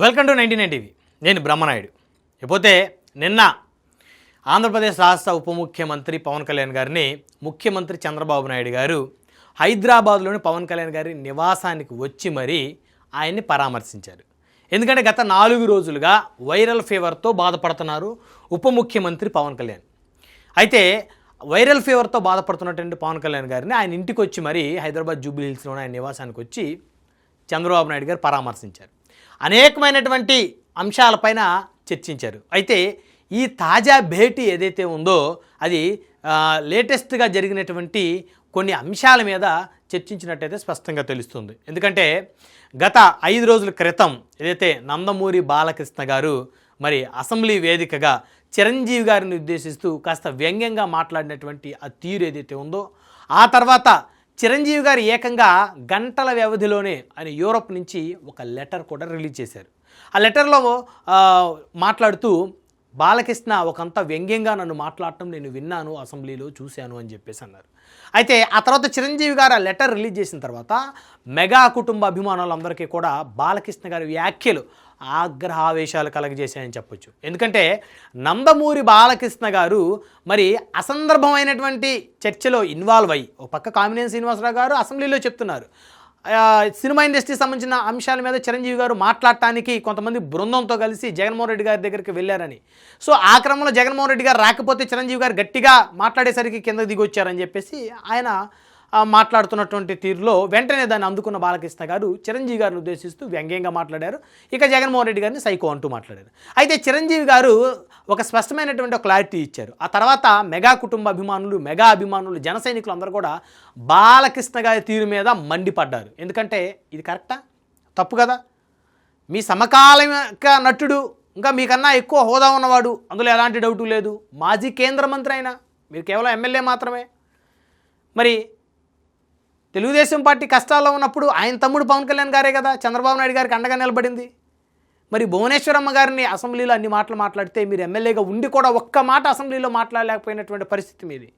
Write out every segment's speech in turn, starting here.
Welcome to ninety nine TV నేను బ్రహ్మనాయుడు. ఇకపోతే నిన్న ఆంధ్రప్రదేశ్ రాష్ట్ర ఉప ముఖ్యమంత్రి పవన్ కళ్యాణ్ గారిని ముఖ్యమంత్రి చంద్రబాబు నాయుడు గారు హైదరాబాద్లోని పవన్ కళ్యాణ్ గారి నివాసానికి వచ్చి మరీ ఆయన్ని పరామర్శించారు. ఎందుకంటే గత నాలుగు రోజులుగా వైరల్ ఫీవర్తో బాధపడుతున్నారు ఉప ముఖ్యమంత్రి పవన్ కళ్యాణ్. అయితే వైరల్ ఫీవర్తో బాధపడుతున్నటువంటి పవన్ కళ్యాణ్ గారిని ఆయన ఇంటికి వచ్చి మరీ హైదరాబాద్ జూబ్లీ హిల్స్లోని ఆయన నివాసానికి వచ్చి చంద్రబాబు నాయుడు గారు పరామర్శించారు. అనేకమైనటువంటి అంశాలపైన చర్చించారు. అయితే ఈ తాజా భేటీ ఏదైతే ఉందో అది లేటెస్ట్గా జరిగినటువంటి కొన్ని అంశాల మీద చర్చించినట్టయితే స్పష్టంగా తెలుస్తుంది. ఎందుకంటే గత ఐదు రోజుల క్రితం ఏదైతే నందమూరి బాలకృష్ణ గారు మరి అసెంబ్లీ వేదికగా చిరంజీవి గారిని ఉద్దేశిస్తూ కాస్త వ్యంగ్యంగా మాట్లాడినటువంటి ఆ తీరు ఏదైతే ఉందో ఆ తర్వాత చిరంజీవి గారు ఏకంగా గంటల వ్యవధిలోనే ఆయన యూరోప్ నుంచి ఒక లెటర్ కూడా రిలీజ్ చేశారు. ఆ లెటర్లో మాట్లాడుతూ బాలకృష్ణ ఒకంత వ్యంగ్యంగా నన్ను మాట్లాడటం నేను విన్నాను అసెంబ్లీలో చూశాను అని చెప్పేసి అన్నారు. అయితే ఆ తర్వాత చిరంజీవి గారు ఆ లెటర్ రిలీజ్ చేసిన తర్వాత మెగా కుటుంబ అభిమానులందరికీ కూడా బాలకృష్ణ గారి వ్యాఖ్యలు ఆగ్రహావేశాలు కలగజేశాయని చెప్పొచ్చు. ఎందుకంటే నందమూరి బాలకృష్ణ గారు మరి అసందర్భమైనటువంటి చర్చలో ఇన్వాల్వ్ అయ్యి ఒక పక్క కామినేని శ్రీనివాసరావు గారు అసెంబ్లీలో చెప్తున్నారు. సినిమా ఇండస్ట్రీకి సంబంధించిన అంశాల మీద చిరంజీవి గారు మాట్లాడటానికి కొంతమంది బృందంతో కలిసి జగన్మోహన్ రెడ్డి గారి దగ్గరికి వెళ్ళారని. సో ఆ క్రమంలో జగన్మోహన్ రెడ్డి గారు రాకపోతే చిరంజీవి గారు గట్టిగా మాట్లాడేసరికి కింద దిగొచ్చారని చెప్పేసి ఆయన మాట్లాడుతున్నటువంటి తీరులో వెంటనే దాన్ని అందుకున్న బాలకృష్ణ గారు చిరంజీవి గారిని ఉద్దేశిస్తూ వ్యంగ్యంగా మాట్లాడారు. ఇక జగన్మోహన్ రెడ్డి గారిని సైకో అంటూ మాట్లాడారు. అయితే చిరంజీవి గారు ఒక స్పష్టమైనటువంటి ఒక క్లారిటీ ఇచ్చారు. ఆ తర్వాత మెగా కుటుంబ అభిమానులు మెగా అభిమానులు జన సైనికులు అందరూ కూడా బాలకృష్ణ గారి తీరు మీద మండిపడ్డారు. ఎందుకంటే ఇది కరెక్టా? తప్పు కదా? మీ సమకాలిక నటుడు ఇంకా మీకన్నా ఎక్కువ హోదా ఉన్నవాడు. అందులో ఎలాంటి డౌటు లేదు. మాజీ కేంద్ర మంత్రి అయినా. మీరు కేవలం ఎమ్మెల్యే మాత్రమే. మరి తెలుగుదేశం పార్టీ కష్టాల్లో ఉన్నప్పుడు ఆయన తమ్ముడు పవన్ కళ్యాణ్ గారే కదా. చంద్రబాబు నాయుడు గారికి అండగా నిలబడింది. మరి భువనేశ్వరమ్మ గారిని అసెంబ్లీలో అన్ని మాటలు మాట్లాడితే మీరు ఎమ్మెల్యేగా ఉండి కూడా ఒక్క మాట అసెంబ్లీలో మాట్లాడలేకపోయినటువంటి పరిస్థితి మీది.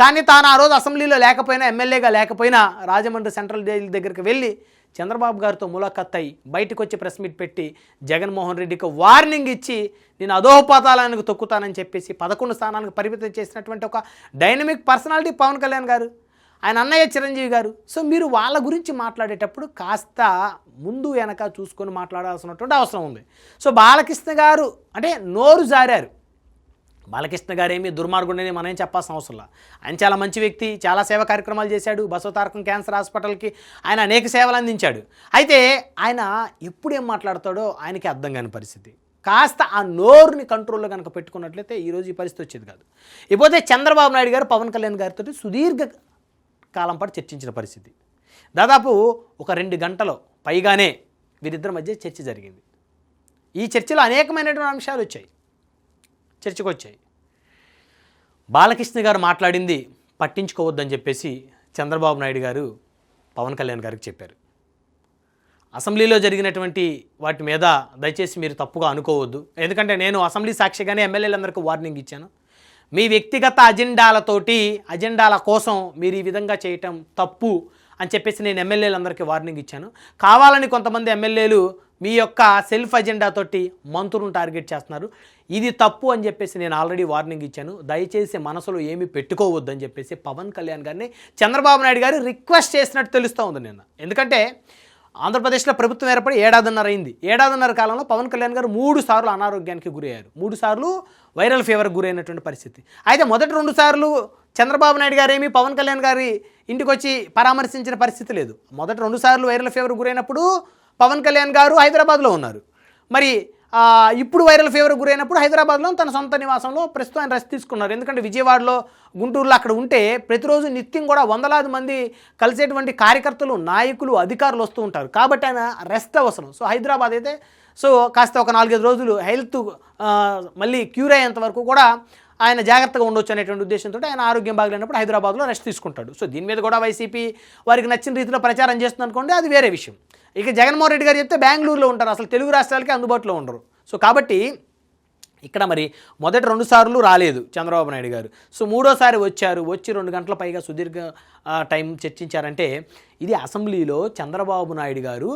కానీ తాను ఆ రోజు అసెంబ్లీలో లేకపోయినా ఎమ్మెల్యేగా లేకపోయినా రాజమండ్రి సెంట్రల్ జైలు దగ్గరికి వెళ్ళి చంద్రబాబు గారితో ములాఖత్ అయి బయటకు వచ్చి ప్రెస్ మీట్ పెట్టి జగన్మోహన్ రెడ్డికి వార్నింగ్ ఇచ్చి నేను అధోపాతాలానికి తొక్కుతానని చెప్పేసి పదకొండు స్థానాలకు పరిమితం చేసినటువంటి ఒక డైనమిక్ పర్సనాలిటీ పవన్ కళ్యాణ్ గారు. ఆయన అన్నయ్య చిరంజీవి గారు. సో మీరు వాళ్ళ గురించి మాట్లాడేటప్పుడు కాస్త ముందు వెనక చూసుకొని మాట్లాడాల్సినటువంటి అవసరం ఉంది. సో బాలకృష్ణ గారు అంటే నోరు జారారు. బాలకృష్ణ గారు ఏమీ దుర్మార్గుడని మనం ఏం చెప్పాల్సిన అవసరం లేదు ఆయన చాలా మంచి వ్యక్తి చాలా సేవా కార్యక్రమాలు చేశాడు బసవతారకం క్యాన్సర్ హాస్పిటల్కి ఆయన అనేక సేవలు అందించాడు. అయితే ఆయన ఎప్పుడు ఏం మాట్లాడతాడో ఆయనకి అర్థం కాని పరిస్థితి. కాస్త ఆ నోరుని కంట్రోల్లో కనుక పెట్టుకున్నట్లయితే ఈరోజు ఈ పరిస్థితి వచ్చేది కాదు. ఇకపోతే చంద్రబాబు నాయుడు గారు పవన్ కళ్యాణ్ గారితో సుదీర్ఘ కాలం పాటు చర్చించిన పరిస్థితి. దాదాపు ఒక రెండు గంటలో పైగానే వీరిద్దరి మధ్య చర్చ జరిగింది. ఈ చర్చలో అనేకమైనటువంటి అంశాలు వచ్చాయి. చర్చకు వచ్చాయి. బాలకృష్ణ గారు మాట్లాడింది పట్టించుకోవద్దని చెప్పేసి చంద్రబాబు నాయుడు గారు పవన్ కళ్యాణ్ గారికి చెప్పారు. అసెంబ్లీలో జరిగినటువంటి వాటి మీద దయచేసి మీరు తప్పుగా అనుకోవద్దు. ఎందుకంటే నేను అసెంబ్లీ సాక్షిగానే ఎమ్మెల్యేలందరికీ వార్నింగ్ ఇచ్చాను. మీ వ్యక్తిగత అజెండాలతోటి అజెండాల కోసం మీరు ఈ విధంగా చేయటం తప్పు అని చెప్పేసి నేను ఎమ్మెల్యేలందరికీ వార్నింగ్ ఇచ్చాను. కావాలని కొంతమంది ఎమ్మెల్యేలు మీ యొక్క సెల్ఫ్ అజెండాతోటి మంత్రులను టార్గెట్ చేస్తున్నారు. ఇది తప్పు అని చెప్పేసి నేను ఆల్రెడీ వార్నింగ్ ఇచ్చాను. దయచేసి మనసులో ఏమి పెట్టుకోవద్దు అని చెప్పేసి పవన్ కళ్యాణ్ గారిని చంద్రబాబు నాయుడు గారు రిక్వెస్ట్ చేసినట్టు తెలుస్తూ ఉంది నిన్న. ఎందుకంటే ఆంధ్రప్రదేశ్లో ప్రభుత్వం ఏర్పడి ఏడాదిన్నర అయింది. ఏడాదిన్నర కాలంలో పవన్ కళ్యాణ్ గారు మూడు సార్లు అనారోగ్యానికి గురయ్యారు. మూడు సార్లు వైరల్ ఫీవర్ గురైనటువంటి పరిస్థితి. అయితే మొదటి రెండు సార్లు చంద్రబాబు నాయుడు గారేమి పవన్ కళ్యాణ్ గారి ఇంటికి వచ్చి పరామర్శించిన పరిస్థితి లేదు. మొదటి రెండు సార్లు వైరల్ ఫీవర్ గురైనప్పుడు పవన్ కళ్యాణ్ గారు హైదరాబాద్లో ఉన్నారు. మరి ఇప్పుడు వైరల్ ఫీవర్ గురైనప్పుడు హైదరాబాద్లో తన సొంత నివాసంలో ప్రస్తుతం ఆయన రెస్ట్ తీసుకున్నారు. ఎందుకంటే విజయవాడలో గుంటూరులో అక్కడ ఉంటే ప్రతిరోజు నిత్యం కూడా వందలాది మంది కలిసేటువంటి కార్యకర్తలు నాయకులు అధికారులు వస్తూ ఉంటారు. కాబట్టి ఆయన రెస్ట్ అవసరం. సో హైదరాబాద్ అయితే సో కాస్త ఒక నాలుగైదు రోజులు హెల్త్ మళ్ళీ క్యూర్ అయ్యేంత వరకు కూడా ఆయన జాగ్రత్తగా ఉండొచ్చు అనేటువంటి ఉద్దేశంతో ఆయన ఆరోగ్యం బాగలేనప్పుడు హైదరాబాద్లో రెస్ట్ తీసుకుంటాడు. సో దీని మీద కూడా వైసీపీ వారికి నచ్చిన రీతిలో ప్రచారం చేస్తుంది అనుకోండి అది వేరే విషయం. ఇక జగన్మోహన్ రెడ్డి గారు చెప్తే బెంగళూరులో ఉంటారు అసలు తెలుగు రాష్ట్రాలకి అందుబాటులో ఉండరు. సో కాబట్టి ఇక్కడ మరి మొదటి రెండు సార్లు రాలేదు చంద్రబాబు నాయుడు గారు. సో మూడోసారి వచ్చారు వచ్చి రెండు గంటల పైగా సుదీర్ఘ టైం చర్చించారంటే ఇది అసెంబ్లీలో చంద్రబాబు నాయుడు గారు.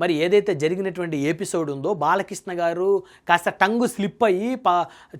మరి ఏదైతే జరిగినటువంటి ఎపిసోడ్ ఉందో బాలకృష్ణ గారు కాస్త టంగు స్లిప్ అయ్యి పా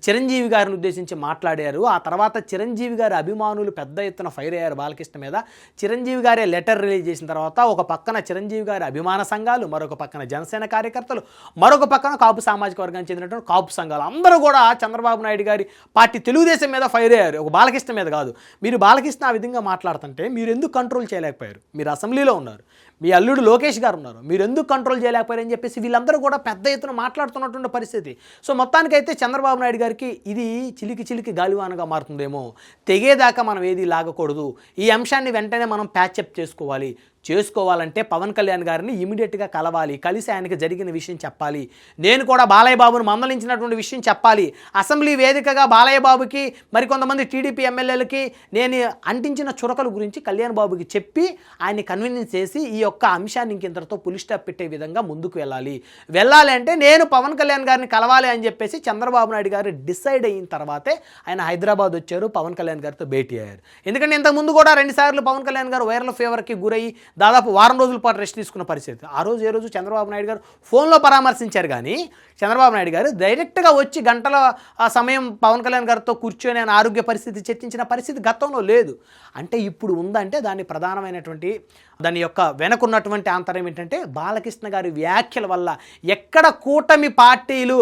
చిరంజీవి గారిని ఉద్దేశించి మాట్లాడారు. ఆ తర్వాత చిరంజీవి గారి అభిమానులు పెద్ద ఎత్తున ఫైర్ అయ్యారు బాలకృష్ణ మీద. చిరంజీవి గారే లెటర్ రిలీజ్ చేసిన తర్వాత ఒక పక్కన చిరంజీవి గారి అభిమాన సంఘాలు మరొక పక్కన జనసేన కార్యకర్తలు మరొక పక్కన కాపు సామాజిక వర్గానికి చెందినటువంటి కాపు సంఘాలు. అందరూ కూడా చంద్రబాబు నాయుడు గారి పార్టీ తెలుగుదేశం మీద ఫైర్ అయ్యారు. ఒక బాలకృష్ణ మీద కాదు. మీరు బాలకృష్ణ ఆ విధంగా మాట్లాడుతుంటే మీరు ఎందుకు కంట్రోల్ చేయలేకపోయారు? మీరు అసలు అసెంబ్లీలో ఉన్నారు. మీ అల్లుడు లోకేష్ గారు ఉన్నారు. మీరు ఎందుకు కంట్రోల్ చేయలేకపోయారని చెప్పేసి వీళ్ళందరూ కూడా పెద్ద ఎత్తున మాట్లాడుతున్నటువంటి పరిస్థితి. సో మొత్తానికైతే చంద్రబాబు నాయుడు గారికి ఇది చిలికి చిలికి గాలివానగా మారుతుందేమో. తెగేదాకా మనం ఏది లాగకూడదు. ఈ అంశాన్ని వెంటనే మనం ప్యాచప్ చేసుకోవాలి. చేసుకోవాలంటే పవన్ కళ్యాణ్ గారిని ఇమీడియట్గా కలవాలి. కలిసి ఆయనకి జరిగిన విషయం చెప్పాలి. నేను కూడా బాలయ్య బాబును మందలించినటువంటి విషయం చెప్పాలి. అసెంబ్లీ వేదికగా బాలయ్య బాబుకి మరికొంతమంది టీడీపీ ఎమ్మెల్యేలకి నేను అంటించిన చురకల గురించి కళ్యాణ్ బాబుకి చెప్పి ఆయన్ని కన్విన్స్ చేసి ఈ యొక్క అంశాన్ని ఇంకింతటితో పులి స్టాప్ పెట్టే విధంగా ముందుకు వెళ్ళాలి. వెళ్ళాలి అంటే నేను పవన్ కళ్యాణ్ గారిని కలవాలి అని చెప్పేసి చంద్రబాబు నాయుడు గారు డిసైడ్ అయిన తర్వాతే ఆయన హైదరాబాద్ వచ్చారు పవన్ కళ్యాణ్ గారితో భేటీ అయ్యారు. ఎందుకంటే ఇంతకుముందు కూడా రెండుసార్లు పవన్ కళ్యాణ్ గారు వైరల్ ఫీవర్కి గురయ్యి దాదాపు వారం రోజుల పాటు రెస్ట్ తీసుకున్న పరిస్థితి. ఆ రోజు ఏ రోజు చంద్రబాబు నాయుడు గారు ఫోన్లో పరామర్శించారు కానీ చంద్రబాబు నాయుడు గారు డైరెక్ట్గా వచ్చి గంటల సమయం పవన్ కళ్యాణ్ గారితో కూర్చొని ఆయన ఆరోగ్య పరిస్థితి చర్చించిన పరిస్థితి గతంలో లేదు. అంటే ఇప్పుడు ఉందంటే దాని ప్రధానమైనటువంటి దాని యొక్క వెనకున్నటువంటి ఆంతరం ఏంటంటే బాలకృష్ణ గారి వ్యాఖ్యల వల్ల ఎక్కడ కూటమి పార్టీలు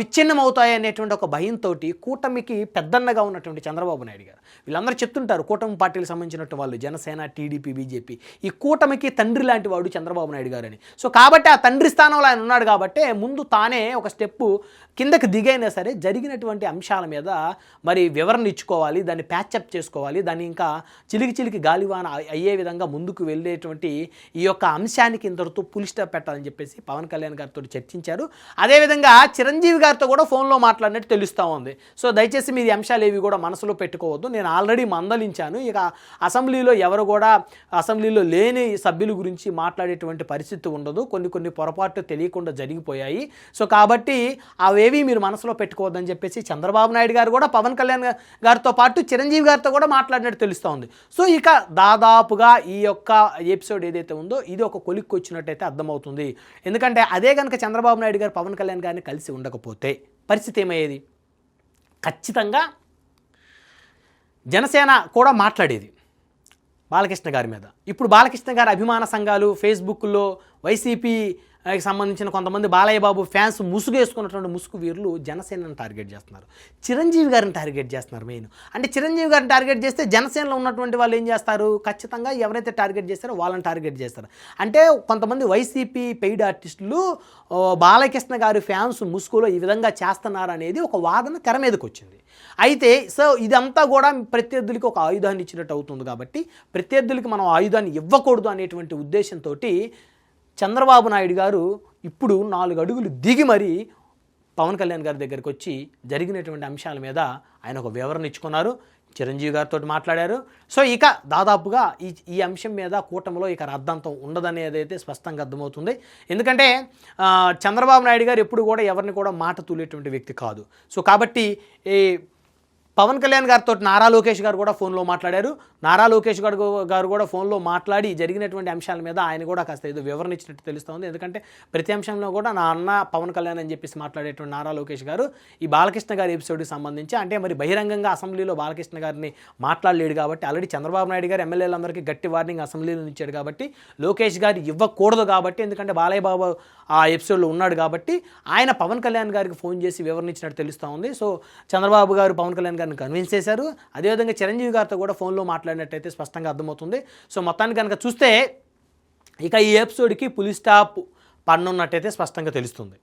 విచ్ఛిన్నం విచ్ఛిన్నమవుతాయి అనేటువంటి ఒక భయంతో కూటమికి పెద్దన్నగా ఉన్నటువంటి చంద్రబాబు నాయుడు గారు. వీళ్ళందరూ చెప్తుంటారు కూటమి పార్టీలకు సంబంధించినట్టు వాళ్ళు జనసేన టీడీపీ బీజేపీ ఈ కూటమికి తండ్రి లాంటి వాడు చంద్రబాబు నాయుడు గారు అని సో కాబట్టి ఆ తండ్రి స్థానంలో ఆయన ఉన్నాడు కాబట్టి ముందు తానే ఒక స్టెప్పు కిందకి దిగైనా సరే జరిగినటువంటి అంశాల మీద మరి వివరణ ఇచ్చుకోవాలి దాన్ని ప్యాచప్ చేసుకోవాలి దాన్ని ఇంకా చిలికి చిలికి గాలివాన అయ్యే విధంగా ముందుకు వెళ్ళేటువంటి ఈ యొక్క అంశానికి ఇంతటితో పులిస్టాప్ పెట్టాలని చెప్పేసి పవన్ కళ్యాణ్ గారితో చర్చించారు. అదేవిధంగా చిరంజీవి గారితో కూడా ఫోన్లో మాట్లాడినట్టు తెలుస్తూ ఉంది. సో దయచేసి మీరు అంశాలు ఏవి కూడా మనసులో పెట్టుకోవద్దు. నేను ఆల్రెడీ మందలించాను. ఇక అసెంబ్లీలో ఎవరు కూడా అసెంబ్లీలో లేని సభ్యుల గురించి మాట్లాడేటువంటి పరిస్థితి ఉండదు. కొన్ని కొన్ని పొరపాట్లు తెలియకుండా జరిగిపోయాయి. సో కాబట్టి అవేవి మీరు మనసులో పెట్టుకోవద్దని చెప్పేసి చంద్రబాబు నాయుడు గారు కూడా పవన్ కళ్యాణ్ గారితో పాటు చిరంజీవి గారితో కూడా మాట్లాడినట్టు తెలుస్తూ ఉంది. సో ఇక దాదాపుగా ఈ యొక్క ఎపిసోడ్ ఏదైతే ఉందో ఇది ఒక కొలిక్కి వచ్చినట్టయితే అర్థమవుతుంది. ఎందుకంటే అదే కనుక చంద్రబాబు నాయుడు గారు పవన్ కళ్యాణ్ గారిని కలిసి ఉండకపోతే పరిస్థితి ఏమయ్యేది? ఖచ్చితంగా జనసేన కూడా మాట్లాడేది. బాలకృష్ణ గారి మీద. ఇప్పుడు బాలకృష్ణ గారి అభిమాన సంఘాలు ఫేస్బుక్లో వైసీపీ సంబంధించిన కొంతమంది బాలయ్య బాబు ఫ్యాన్స్ ముసుగు వేసుకున్నటువంటి ముసుగు వీరులు జనసేనను టార్గెట్ చేస్తున్నారు. చిరంజీవి గారిని టార్గెట్ చేస్తున్నారు మెయిన్. అంటే చిరంజీవి గారిని టార్గెట్ చేస్తే జనసేనలో ఉన్నటువంటి వాళ్ళు ఏం చేస్తారు? ఖచ్చితంగా ఎవరైతే టార్గెట్ చేస్తారో వాళ్ళని టార్గెట్ చేస్తారు. అంటే కొంతమంది వైసీపీ పెయిడ్ ఆర్టిస్టులు బాలకృష్ణ గారి ఫ్యాన్స్ ముసుగులో ఈ విధంగా చేస్తున్నారు అనేది ఒక వాదన తెర మీదకి వచ్చింది. అయితే సో ఇదంతా కూడా ప్రత్యర్థులకి ఒక ఆయుధాన్ని ఇచ్చినట్టు అవుతుంది కాబట్టి ప్రత్యర్థులకి మనం ఆయుధాన్ని ఇవ్వకూడదు అనేటువంటి ఉద్దేశంతో చంద్రబాబు నాయుడు గారు ఇప్పుడు నాలుగు అడుగులు దిగి మరీ పవన్ కళ్యాణ్ గారి దగ్గరికి వచ్చి జరిగినటువంటి అంశాల మీద ఆయన ఒక వివరణ ఇచ్చుకున్నారు. చిరంజీవి గారితో మాట్లాడారు. సో ఇక దాదాపుగా ఈ ఈ అంశం మీద కూటమిలో ఇక రద్దంతం ఉండదనేది అయితే స్పష్టంగా అర్థమవుతుంది. ఎందుకంటే చంద్రబాబు నాయుడు గారు ఎప్పుడు కూడా ఎవరిని కూడా మాట తూలేటువంటి వ్యక్తి కాదు. సో కాబట్టి ఈ పవన్ కళ్యాణ్ గారితో నారా లోకేష్ గారు కూడా ఫోన్లో మాట్లాడారు. నారా లోకేష్ గారు గారు కూడా ఫోన్లో మాట్లాడి జరిగినటువంటి అంశాల మీద ఆయన కూడా కాస్త ఏదో వివరణ ఇచ్చినట్టు తెలుస్తుంది. ఎందుకంటే ప్రతి అంశంలో కూడా నా అన్న పవన్ కళ్యాణ్ అని చెప్పేసి మాట్లాడేటువంటి నారా లోకేష్ గారు ఈ బాలకృష్ణ గారి ఎపిసోడ్కి సంబంధించి అంటే మరి బహిరంగంగా అసెంబ్లీలో బాలకృష్ణ గారిని మాట్లాడలేడు కాబట్టి ఆల్రెడీ చంద్రబాబు నాయుడు గారు ఎమ్మెల్యేలందరికీ గట్టి వార్నింగ్ అసెంబ్లీలో ఇచ్చాడు కాబట్టి లోకేష్ గారు ఇవ్వకూడదు కాబట్టి ఎందుకంటే బాలయ్య బాబు ఆ ఎపిసోడ్లో ఉన్నాడు కాబట్టి ఆయన పవన్ కళ్యాణ్ గారికి ఫోన్ చేసి వివరణ ఇచ్చినట్టు తెలుస్తూ ఉంది సో చంద్రబాబు గారు పవన్ కళ్యాణ్ గారిని కన్విన్స్ చేశారు. అదేవిధంగా చిరంజీవి గారితో కూడా ఫోన్లో మాట్లాడినట్టయితే స్పష్టంగా అర్థమవుతుంది. సో మొత్తానికి కనుక చూస్తే ఇక ఈ ఎపిసోడ్కి పులి స్టాప్ పన్నున్నట్టయితే స్పష్టంగా తెలుస్తుంది.